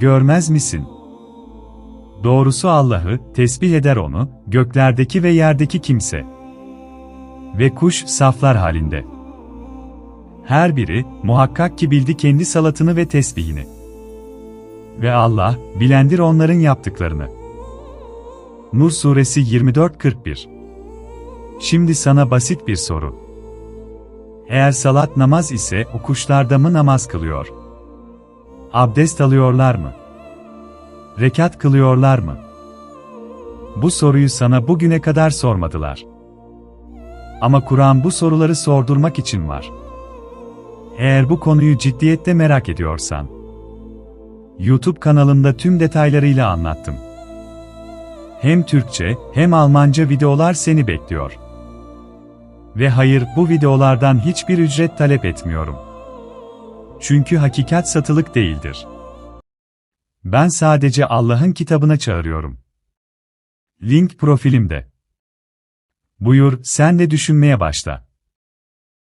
görmez misin? Doğrusu Allah'ı, tesbih eder onu, göklerdeki ve yerdeki kimse. Ve kuş, saflar halinde. Her biri, muhakkak ki bildi kendi salatını ve tesbihini. Ve Allah, bilendir onların yaptıklarını. Nur Suresi 24-41 Şimdi sana basit bir soru. Eğer salat namaz ise o kuşlar da mı namaz kılıyor? Abdest alıyorlar mı? Rekat kılıyorlar mı? Bu soruyu sana bugüne kadar sormadılar. Ama Kur'an bu soruları sordurmak için var. Eğer bu konuyu ciddiyetle merak ediyorsan, YouTube kanalımda tüm detaylarıyla anlattım. Hem Türkçe hem Almanca videolar seni bekliyor. Ve hayır, bu videolardan hiçbir ücret talep etmiyorum. Çünkü hakikat satılık değildir. Ben sadece Allah'ın kitabına çağırıyorum. Link profilimde. Buyur, sen de düşünmeye başla.